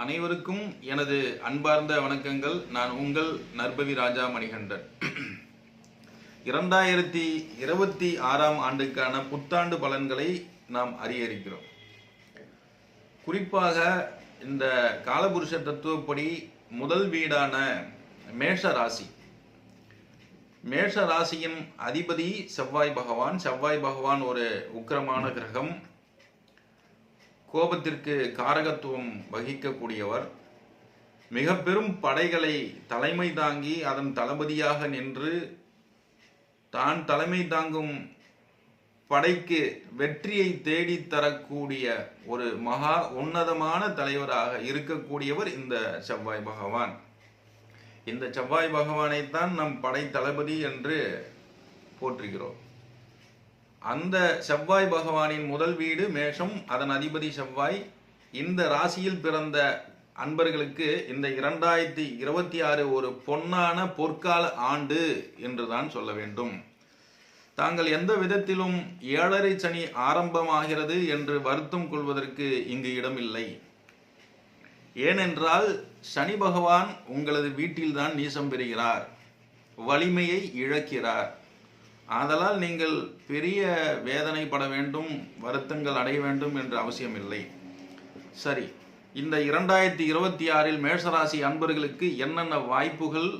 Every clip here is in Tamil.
அனைவருக்கும் எனது அன்பார்ந்த வணக்கங்கள். நான் உங்கள் நர்பவி ராஜா மணிகண்டன். இரண்டாயிரத்தி இருபத்தி ஆறாம் ஆண்டுக்கான புத்தாண்டு பலன்களை நாம் அறிய இருக்கிறோம் குறிப்பாக இந்த காலபுருஷ தத்துவப்படி முதல் வீடான மேஷ ராசி. மேஷ ராசியின் அதிபதி செவ்வாய் பகவான். செவ்வாய் பகவான் ஒரு உக்கிரமான கிரகம். கோபத்திற்கு காரகத்துவம் வகிக்கக்கூடியவர். மிக பெரும் படைகளை தலைமை தாங்கி அதன் தளபதியாக நின்று தான் தலைமை தாங்கும் படைக்கு வெற்றியை தேடி தரக்கூடிய ஒரு மகா உன்னதமான தலைவராக இருக்கக்கூடியவர் இந்த செவ்வாய் பகவான். இந்த செவ்வாய் பகவானைத்தான் நம் படை தளபதி என்று போற்றுகிறோம். அந்த செவ்வாய் பகவானின் முதல் வீடு மேஷம் அதன் அதிபதி செவ்வாய். இந்த ராசியில் பிறந்த அன்பர்களுக்கு இந்த இரண்டாயிரத்தி இருபத்தி ஆறு ஒரு பொன்னான பொற்கால ஆண்டு என்றுதான் சொல்ல வேண்டும். தாங்கள் எந்த விதத்திலும் ஏழரை சனி ஆரம்பமாகிறது என்று வருத்தம் கொள்வதற்கு இங்கு இடமில்லை. ஏனென்றால் சனி பகவான் உங்களது வீட்டில்தான் நீசம் பெறுகிறார். வலிமையை இழக்கிறார். ஆதலால் நீங்கள் பெரிய வேதனைப்பட வேண்டும் வருத்தங்கள் அடைய வேண்டும் என்று அவசியமில்லை. சரி இந்த இரண்டாயிரத்தி இருபத்தி ஆறில் மேஷராசி அன்பர்களுக்கு என்னென்ன வாய்ப்புகள்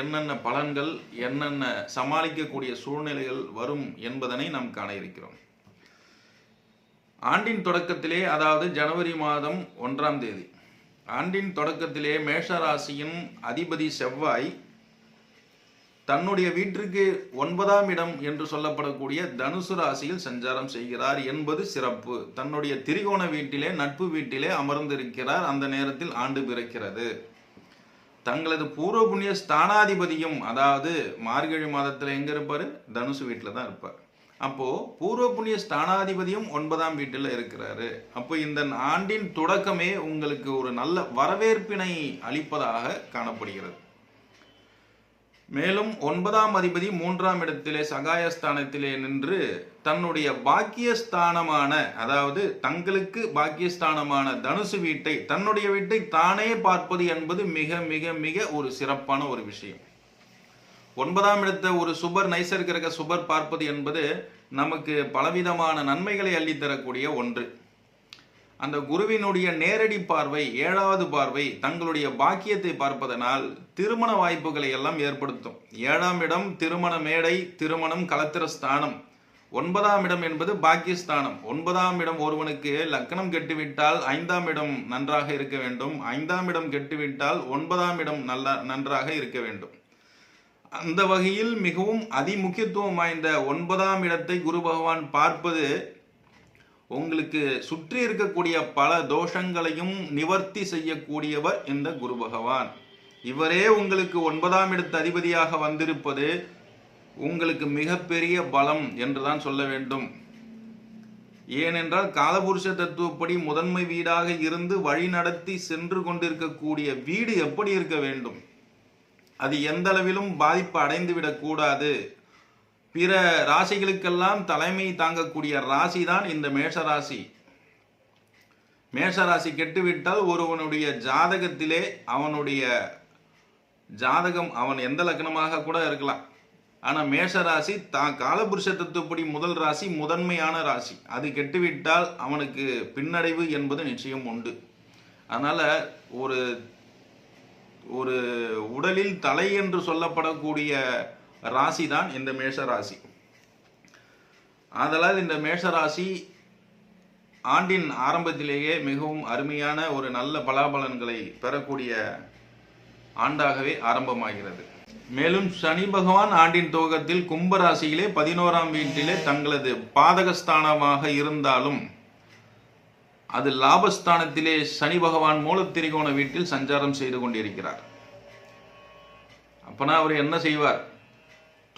என்னென்ன பலன்கள் என்னென்ன சமாளிக்கக்கூடிய சூழ்நிலைகள் வரும் என்பதனை நாம் காண இருக்கிறோம். ஆண்டின் தொடக்கத்திலே அதாவது ஜனவரி மாதம் ஒன்றாம் தேதி ஆண்டின் தொடக்கத்திலே மேஷராசியின் அதிபதி செவ்வாய் தன்னுடைய வீட்டிற்கு ஒன்பதாம் இடம் என்று சொல்லப்படக்கூடிய தனுசு ராசியில் சஞ்சாரம் செய்கிறார் என்பது சிறப்பு. தன்னுடைய திரிகோண வீட்டிலே நட்பு வீட்டிலே அமர்ந்திருக்கிறார். அந்த நேரத்தில் ஆண்டு பிறக்கிறது. தங்களது பூர்வ புண்ணிய ஸ்தானாதிபதியும் அதாவது மார்கழி மாதத்தில் எங்க இருப்பார்? தனுசு வீட்டில் தான் இருப்பார். அப்போ பூர்வ புண்ணிய ஸ்தானாதிபதியும் ஒன்பதாம் வீட்டில் இருக்கிறாரு. அப்போ இந்த ஆண்டின் தொடக்கமே உங்களுக்கு ஒரு நல்ல வரவேற்பினை அளிப்பதாக காணப்படுகிறது. மேலும் ஒன்பதாம் அதிபதி மூன்றாம் இடத்திலே சகாயஸ்தானத்திலே நின்று தன்னுடைய பாக்கியஸ்தானமான அதாவது தங்களுக்கு பாக்கியஸ்தானமான தனுசு வீட்டை தன்னுடைய வீட்டை தானே பார்ப்பது என்பது மிக மிக மிக ஒரு சிறப்பான ஒரு விஷயம். ஒன்பதாம் இடத்தை ஒரு சுபர் நைசர்கிரக சுபர் பார்ப்பது என்பது நமக்கு பலவிதமான நன்மைகளை அள்ளித்தரக்கூடிய ஒன்று. அந்த குருவினுடைய நேரடி பார்வை ஏழாவது பார்வை தங்களுடைய பாக்கியத்தை பார்ப்பதனால் திருமண வாய்ப்புகளை எல்லாம் ஏற்படுத்தும். ஏழாம் இடம் திருமண மேடை திருமணம் கலத்திர ஸ்தானம். ஒன்பதாம் இடம் என்பது பாக்கியஸ்தானம். ஒன்பதாம் இடம் ஒருவனுக்கு லக்கணம் கெட்டுவிட்டால் ஐந்தாம் இடம் நன்றாக இருக்க வேண்டும். ஐந்தாம் இடம் கெட்டுவிட்டால் ஒன்பதாம் இடம் நல்ல நன்றாக இருக்க வேண்டும். அந்த வகையில் மிகவும் அதிமுக்கியத்துவம் வாய்ந்த ஒன்பதாம் இடத்தை குரு பகவான் பார்ப்பது உங்களுக்கு சுற்றி இருக்கக்கூடிய பல தோஷங்களையும் நிவர்த்தி செய்யக்கூடியவர் இந்த குரு பகவான். இவரே உங்களுக்கு ஒன்பதாம் இடத்து அதிபதியாக வந்திருப்பது உங்களுக்கு மிகப்பெரிய பலம் என்றுதான் சொல்ல வேண்டும். ஏனென்றால் காலபுருஷ தத்துவப்படி முதன்மை வீடாக இருந்து வழிநடத்தி சென்று கொண்டிருக்கக்கூடிய வீடு எப்படி இருக்க வேண்டும்? அது எந்த அளவிலும் பாதிப்பு அடைந்து விடக்கூடாது பிற ராசிகளுக்கெல்லாம் தலைமை தாங்கக்கூடிய ராசி தான் இந்த மேஷ ராசி மேஷ ராசி கெட்டுவிட்டால் ஒருவனுடைய ஜாதகத்திலே அவனுடைய ஜாதகம் அவன் எந்த லக்னமாக கூட இருக்கலாம். ஆனால் மேஷ ராசி தான் காலபுருஷ தத்துவப்படி முதல் ராசி முதன்மையான ராசி. அது கெட்டுவிட்டால் அவனுக்கு பின்னடைவு என்பது நிச்சயம் உண்டு. அதனால் ஒரு ஒரு உடலில் தலை என்று சொல்லப்படக்கூடிய ராசி தான் இந்த மேஷ ராசி ஆதலால் இந்த மேஷ ராசி ஆண்டின் ஆரம்பத்திலேயே மிகவும் அருமையான ஒரு நல்ல பலாபலன்களை பெறக்கூடிய ஆண்டாகவே ஆரம்பமாகிறது. மேலும் சனி பகவான் ஆண்டின் துவக்கத்தில் கும்பராசியிலே பதினோராம் வீட்டிலே தங்களது பாதகஸ்தானமாக இருந்தாலும் அது லாபஸ்தானத்திலே சனி பகவான் மூலத்திரிகோண வீட்டில் சஞ்சாரம் செய்து கொண்டிருக்கிறார். அப்பனா அவர் என்ன செய்வார்?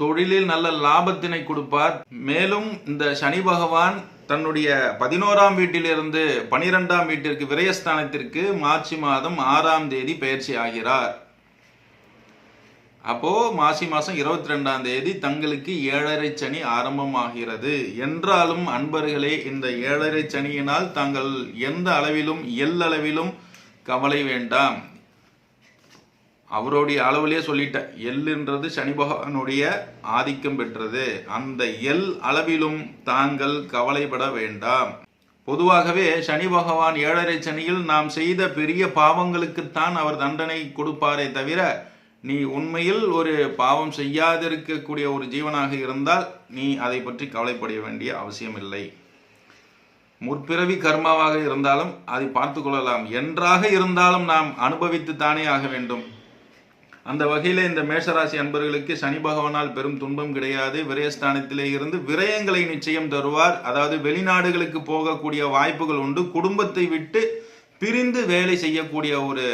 தொழிலில் நல்ல லாபத்தினை கொடுப்பார். மேலும் இந்த சனி பகவான் தன்னுடைய பதினோராம் வீட்டிலிருந்து பனிரெண்டாம் வீட்டிற்கு விரயஸ்தானத்திற்கு மார்ச் மாதம் ஆறாம் தேதி பயிற்சி ஆகிறார். அப்போ மாசி மாதம் இருபத்தி ரெண்டாம் தேதி தங்களுக்கு ஏழரை சனி ஆரம்பமாகிறது. என்றாலும் அன்பர்களே இந்த ஏழரை சனியினால் தாங்கள் எந்த அளவிலும் எல்லளவிலும் கவலை வேண்டாம். அவருடைய அளவிலே சொல்லிட்டேன் எல்லுன்றது சனி பகவானுடைய ஆதிக்கம் பெற்றது. அந்த எல் அளவிலும் தாங்கள் கவலைப்பட வேண்டாம். பொதுவாகவே சனி பகவான் ஏழரை சனியில் நாம் செய்த பெரிய பாவங்களுக்குத்தான் அவர் தண்டனை கொடுப்பாரே தவிர நீ உண்மையில் ஒரு பாவம் செய்யாதிருக்கக்கூடிய ஒரு ஜீவனாக இருந்தால் நீ அதை பற்றி கவலைப்பட வேண்டிய அவசியமில்லை. முற்பிறவி கர்மாவாக இருந்தாலும் அதை பார்த்து கொள்ளலாம். என்றாக இருந்தாலும் நாம் அனுபவித்து தானே ஆக வேண்டும். அந்த வகையில் இந்த மேஷராசி அன்பர்களுக்கு சனி பகவானால் பெரும் துன்பம் கிடையாது. விரயஸ்தானத்திலே இருந்து விரயங்களை நிச்சயம் தருவார். அதாவது வெளிநாடுகளுக்கு போகக்கூடிய வாய்ப்புகள் உண்டு. குடும்பத்தை விட்டு பிரிந்து வேலை செய்யக்கூடிய ஒரு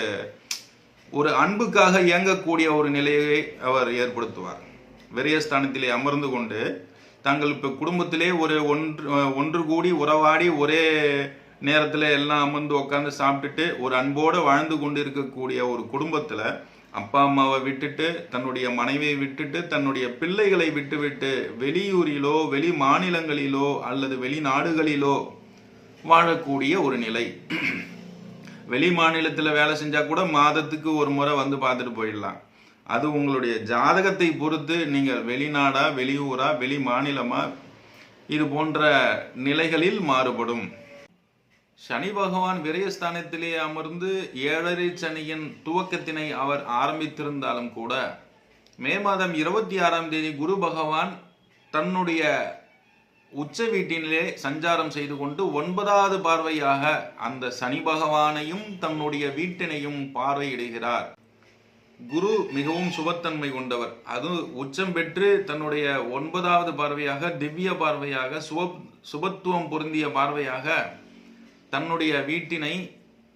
ஒரு அன்புக்காக இயங்கக்கூடிய ஒரு நிலையை அவர் ஏற்படுத்துவார். விரயஸ்தானத்திலே அமர்ந்து கொண்டு தங்கள் இப்போ குடும்பத்திலே ஒரு ஒன்று ஒன்று கூடி உறவாடி ஒரே நேரத்தில் எல்லாம் அமர்ந்து உட்காந்து சாப்பிட்டுட்டு ஒரு அன்போடு வாழ்ந்து கொண்டு இருக்கக்கூடிய ஒரு குடும்பத்தில் அப்பா அம்மாவை விட்டுட்டு தன்னுடைய மனைவியை விட்டுட்டு தன்னுடைய பிள்ளைகளை விட்டுவிட்டு வெளியூரிலோ வெளி மாநிலங்களிலோ அல்லது வெளிநாடுகளிலோ வாழக்கூடிய ஒரு நிலை. வெளி மாநிலத்தில் வேலை செஞ்சால் கூட மாதத்துக்கு ஒரு முறை வந்து பார்த்துட்டு போயிடலாம். அது உங்களுடைய ஜாதகத்தை பொறுத்து நீங்கள் வெளிநாடா வெளியூரா வெளி மாநிலமா இது போன்ற நிலைகளில் மாறுபடும். சனி பகவான் விரயஸ்தானத்திலே அமர்ந்து ஏழரை சனியின் துவக்கத்தினை அவர் ஆரம்பித்திருந்தாலும் கூட மே மாதம் இருபத்தி ஆறாம் தேதி குரு பகவான் தன்னுடைய உச்ச வீட்டினிலே சஞ்சாரம் செய்து கொண்டு ஒன்பதாவது பார்வையாக அந்த சனி பகவானையும் தன்னுடைய வீட்டினையும் பார்வையிடுகிறார். குரு மிகவும் சுபத்தன்மை கொண்டவர். அது உச்சம் பெற்று தன்னுடைய ஒன்பதாவது பார்வையாக திவ்ய பார்வையாக சுப சுபத்துவம் பொருந்திய பார்வையாக தன்னுடைய வீட்டினை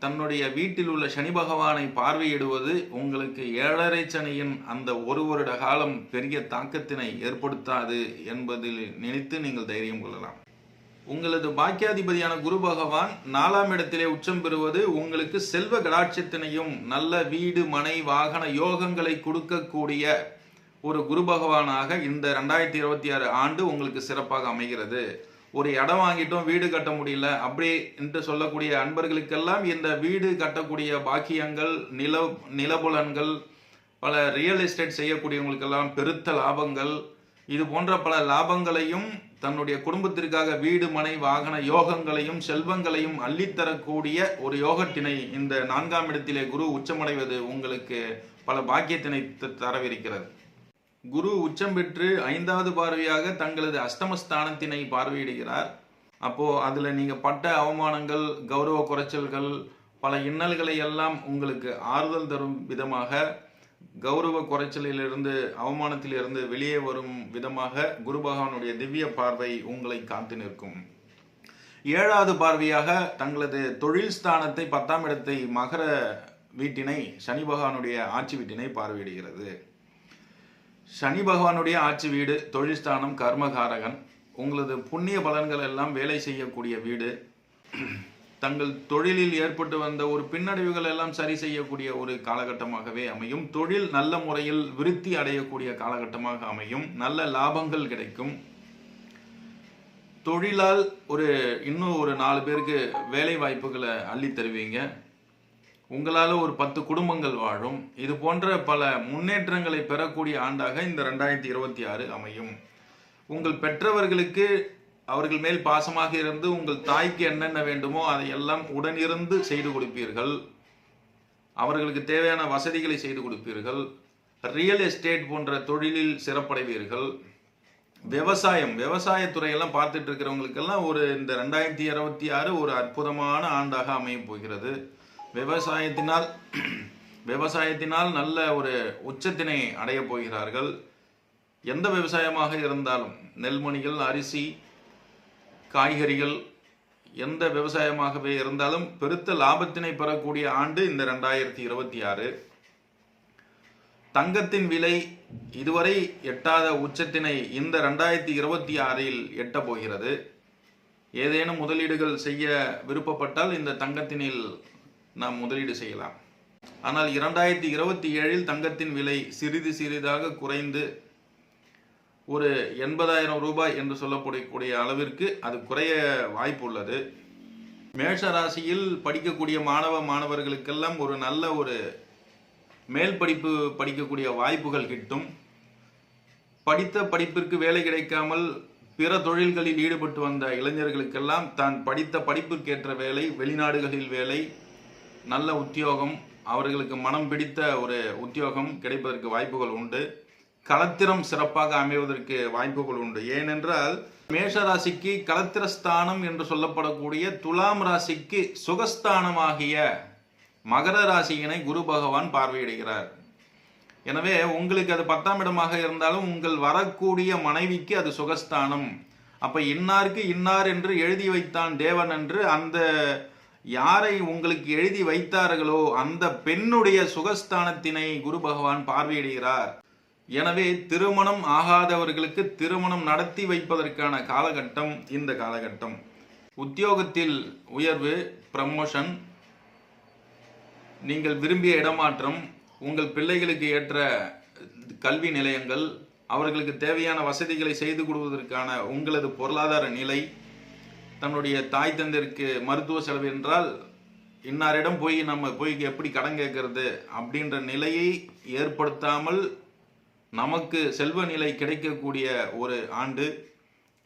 தன்னுடைய வீட்டில் உள்ள சனி பகவானை பார்வையிடுவது உங்களுக்கு ஏழரை சனியின் அந்த ஒரு வருட காலம் பெரிய தாக்கத்தினை ஏற்படுத்தாது என்பதில் நினைத்து நீங்கள் தைரியம் கொள்ளலாம். உங்களது பாக்கியாதிபதியான குரு பகவான் நாலாம் இடத்திலே உச்சம் பெறுவது உங்களுக்கு செல்வ கடாட்சத்தினையும் நல்ல வீடு மனை வாகன யோகங்களை கொடுக்கக்கூடிய ஒரு குரு பகவானாக இந்த ரெண்டாயிரத்தி இருபத்தி ஆறு ஆண்டு உங்களுக்கு சிறப்பாக அமைகிறது. ஒரு இடம் வாங்கிட்டோம் வீடு கட்ட முடியல அப்படி என்று சொல்லக்கூடிய அன்பர்களுக்கெல்லாம் இந்த வீடு கட்டக்கூடிய பாக்கியங்கள் நில நிலபுலன்கள் பல ரியல் எஸ்டேட் செய்யக்கூடியவங்களுக்கெல்லாம் பெருத்த லாபங்கள். இது போன்ற பல லாபங்களையும் தன்னுடைய குடும்பத்திற்காக வீடு மனை வாகன யோகங்களையும் செல்வங்களையும் அள்ளித்தரக்கூடிய ஒரு யோகத்தினை இந்த நான்காம் இடத்திலே குரு உச்சமடைவது உங்களுக்கு பல பாக்கியத்தினை தரவிருக்கிறது. குரு உச்சம் பெற்று ஐந்தாவது பார்வையாக தங்களது அஷ்டமஸ்தானத்தினை பார்வையிடுகிறார். அப்போ அதுல நீங்க பட்ட அவமானங்கள் கௌரவ குறைச்சல்கள் பல இன்னல்களை எல்லாம் உங்களுக்கு ஆறுதல் தரும் விதமாக கௌரவ குறைச்சலிலிருந்து அவமானத்திலிருந்து வெளியே வரும் விதமாக குரு பகவானுடைய திவ்ய பார்வை உங்களை காத்து நிற்கும். ஏழாவது பார்வையாக தங்களது தொழில் ஸ்தானத்தை பத்தாம் இடத்தை மகர வீட்டினை சனி பகவானுடைய ஆட்சி வீட்டினை பார்வையிடுகிறது. சனி பகவானுடைய ஆட்சி வீடு தொழில் ஸ்தானம் கர்மகாரகன் உங்களது புண்ணிய பலன்கள் எல்லாம் வேலை செய்யக்கூடிய வீடு. தங்கள் தொழிலில் ஏற்பட்டு வந்த ஒரு பின்னடைவுகள் எல்லாம் சரி செய்யக்கூடிய ஒரு காலகட்டமாகவே அமையும். தொழில் நல்ல முறையில் விருத்தி அடையக்கூடிய காலகட்டமாக அமையும். நல்ல லாபங்கள் கிடைக்கும். தொழிலால் ஒரு இன்னும் ஒரு நாலு பேருக்கு வேலை வாய்ப்புகளை அள்ளி தருவீங்க. உங்களால் ஒரு பத்து குடும்பங்கள் வாழும். இது போன்ற பல முன்னேற்றங்களை பெறக்கூடிய ஆண்டாக இந்த ரெண்டாயிரத்தி இருபத்தி ஆறு அமையும். உங்கள் பெற்றவர்களுக்கு அவர்கள் மேல் பாசமாக இருந்து உங்கள் தாய்க்கு என்னென்ன வேண்டுமோ அதையெல்லாம் உடனிருந்து செய்து கொடுப்பீர்கள். அவர்களுக்கு தேவையான வசதிகளை செய்து கொடுப்பீர்கள். ரியல் எஸ்டேட் போன்ற தொழிலில் சிறப்படைவீர்கள். விவசாயம் விவசாயத்துறையெல்லாம் பார்த்துட்டு இருக்கிறவங்களுக்கெல்லாம் ஒரு இந்த ரெண்டாயிரத்தி இருபத்தி ஆறு ஒரு அற்புதமான ஆண்டாக அமையப் போகிறது. விவசாயத்தினால் விவசாயத்தினால் நல்ல ஒரு உச்சத்தினை அடையப் போகிறார்கள். எந்த விவசாயமாக இருந்தாலும் நெல்மணிகள் அரிசி காய்கறிகள் எந்த விவசாயமாகவே இருந்தாலும் பெருத்த லாபத்தினை பெறக்கூடிய ஆண்டு இந்த ரெண்டாயிரத்தி இருபத்தி ஆறு. தங்கத்தின் விலை இதுவரை எட்டாத உச்சத்தினை இந்த ரெண்டாயிரத்தி இருபத்தி ஆறில் எட்டப் போகிறது. ஏதேனும் முதலீடுகள் செய்ய விருப்பப்பட்டால் இந்த தங்கத்தினில் நாம் முதலீடு செய்யலாம். ஆனால் இரண்டாயிரத்தி இருபத்தி ஏழில் தங்கத்தின் விலை சிறிது சிறிதாக குறைந்து ஒரு எண்பதாயிரம் ரூபாய் என்று சொல்லப்படக்கூடிய அளவிற்கு அது குறைய வாய்ப்பு உள்ளது. மேஷ ராசியில் படிக்கக்கூடிய மாணவ மாணவர்களுக்கெல்லாம் ஒரு நல்ல ஒரு மேல் படிப்பு படிக்கக்கூடிய வாய்ப்புகள் கிட்டும். படித்த படிப்பிற்கு வேலை கிடைக்காமல் பிற தொழில்களில் ஈடுபட்டு வந்த இளைஞர்களுக்கெல்லாம் தான் படித்த படிப்பிற்கேற்ற வேலை வெளிநாடுகளில் வேலை நல்ல உத்தியோகம் அவர்களுக்கு மனம் பிடித்த ஒரு உத்தியோகம் கிடைப்பதற்கு வாய்ப்புகள் உண்டு. களத்திரம் சிறப்பாக அமைவதற்கு வாய்ப்புகள் உண்டு. ஏனென்றால் மேஷ ராசிக்கு களத்திரஸ்தானம் என்று சொல்லப்படக்கூடிய துலாம் ராசிக்கு சுகஸ்தானமாகிய மகர ராசியினை குரு பகவான் பார்வையிடுகிறார். எனவே உங்களுக்கு அது பத்தாம் இடமாக இருந்தாலும் உங்கள் வரக்கூடிய மனைவிக்கு அது சுகஸ்தானம். அப்ப இன்னாருக்கு இன்னார் என்று எழுதி வைத்தான் தேவன் என்று அந்த யாரை உங்களுக்கு எழுதி வைத்தார்களோ அந்த பெண்ணுடைய சுகஸ்தானத்தினை குரு பகவான் பார்வையிடுகிறார். எனவே திருமணம் ஆகாதவர்களுக்கு திருமணம் நடத்தி வைப்பதற்கான காலகட்டம் இந்த காலகட்டம். உத்தியோகத்தில் உயர்வு ப்ரமோஷன் நீங்கள் விரும்பிய இடமாற்றம் உங்கள் பிள்ளைகளுக்கு ஏற்ற கல்வி நிலையங்கள் அவர்களுக்கு தேவையான வசதிகளை செய்து கொடுவதற்கான உங்களது பொருளாதார நிலை தன்னுடைய தாய் தந்தருக்கு மருத்துவ செலவு என்றால் இன்னாரிடம் போய் நம்ம போய் எப்படி கடன் கேட்கறது அப்படின்ற நிலையை ஏற்படுத்தாமல் நமக்கு செல்வ நிலை கிடைக்கக்கூடிய ஒரு ஆண்டு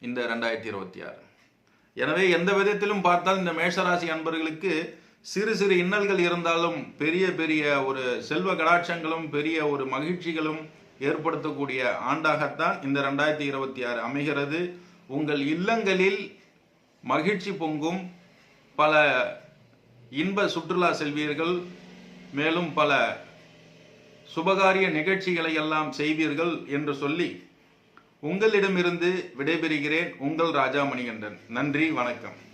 இந்த ரெண்டாயிரத்தி இருபத்தி ஆறு. எனவே எந்த விதத்திலும் பார்த்தால் இந்த மேஷராசி அன்பர்களுக்கு சிறு சிறு இன்னல்கள் இருந்தாலும் பெரிய பெரிய ஒரு செல்வ கடாட்சங்களும் பெரிய ஒரு மகிழ்ச்சிகளும் ஏற்படுத்தக்கூடிய ஆண்டாகத்தான் இந்த ரெண்டாயிரத்தி இருபத்தி ஆறு அமைகிறது. உங்கள் இல்லங்களில் மகிழ்ச்சி பொங்கும் பல இன்ப சுற்றுலா செல்வீர்கள் மேலும் பல சுபகாரிய நிகழ்ச்சிகளை எல்லாம் செய்வீர்கள் என்று சொல்லி உங்களிடமிருந்து விடைபெறுகிறேன் உங்கள் ராஜாமணிகண்டன். நன்றி வணக்கம்.